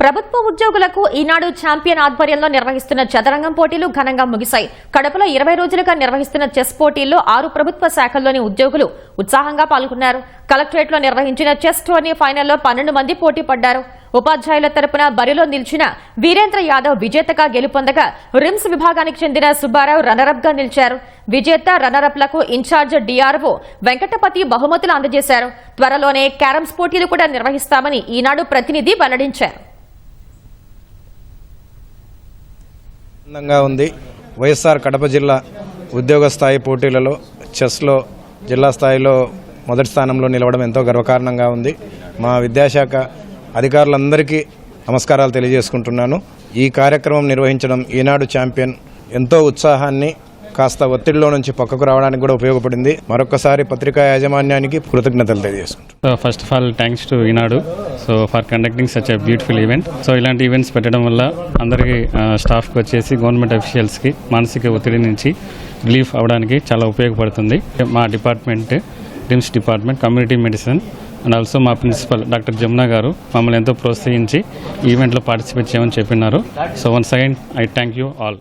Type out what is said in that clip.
ప్రభుత్వ ఉద్యోగులకు ఈనాడు ఛాంపియన్ ఆధ్వర్యంలో నిర్వహిస్తున్న చదరంగం పోటీలు ఘనంగా ముగిశాయి. కడపలో ఇరవై రోజులుగా నిర్వహిస్తున్న చెస్ పోటీల్లో ఆరు ప్రభుత్వ శాఖల్లోని ఉద్యోగులు ఉత్సాహంగా పాల్గొన్నారు. కలెక్టరేట్లో నిర్వహించిన చెస్ టోర్నీ ఫైనల్లో పన్నెండు మంది పోటీ పడ్డారు. ఉపాధ్యాయుల తరపున బరిలో నిలిచిన వీరేంద్ర యాదవ్ విజేతగా గెలుపొందగా రిమ్స్ విభాగానికి చెందిన సుబ్బారావు రన్నరప్గా నిలిచారు. విజేత రన్నరప్లకు ఇన్ఛార్జ్ డిఆర్ఓ వెంకటపతి బహుమతులు అందజేశారు. త్వరలోనే క్యారమ్స్ పోటీలు కూడా నిర్వహిస్తామని ఈనాడు ప్రతినిధి వెల్లడించారు. అందంగా ఉంది. వైఎస్ఆర్ కడప జిల్లా ఉద్యోగ స్థాయి పోటీలలో చెస్లో జిల్లా స్థాయిలో మొదటి స్థానంలో నిలవడం ఎంతో గర్వకారణంగా ఉంది. మా విద్యాశాఖ అధికారులందరికీ నమస్కారాలు తెలియజేసుకుంటున్నాను. ఈ కార్యక్రమం నిర్వహించడం ఈనాడు ఛాంపియన్ ఎంతో ఉత్సాహాన్ని కాస్త ఒత్తిడిలో నుంచి పక్కకు రావడానికి కూడా ఉపయోగపడింది. మరొకసారి పత్రికా యాజమాన్యానికి కృతజ్ఞతలు తెలియజేసుకుంటున్నాను. First of all thanks to Eenadu. So for conducting such a beautiful event so ఇలాంటి ఈవెంట్స్ పెట్టడం వల్ల అందరికీ స్టాఫ్కి వచ్చేసి గవర్నమెంట్ అఫీషియల్స్కి మానసిక ఒత్తిడి నుంచి రిలీఫ్ అవ్వడానికి చాలా ఉపయోగపడుతుంది. మా department RIMS department community medicine and also మా ప్రిన్సిపల్ డాక్టర్ జమునా గారు మమ్మల్ని ఎంతో ప్రోత్సహించి ఈవెంట్లో పార్టిసిపేట్ చేయమని చెప్పినారు. So once again I thank you all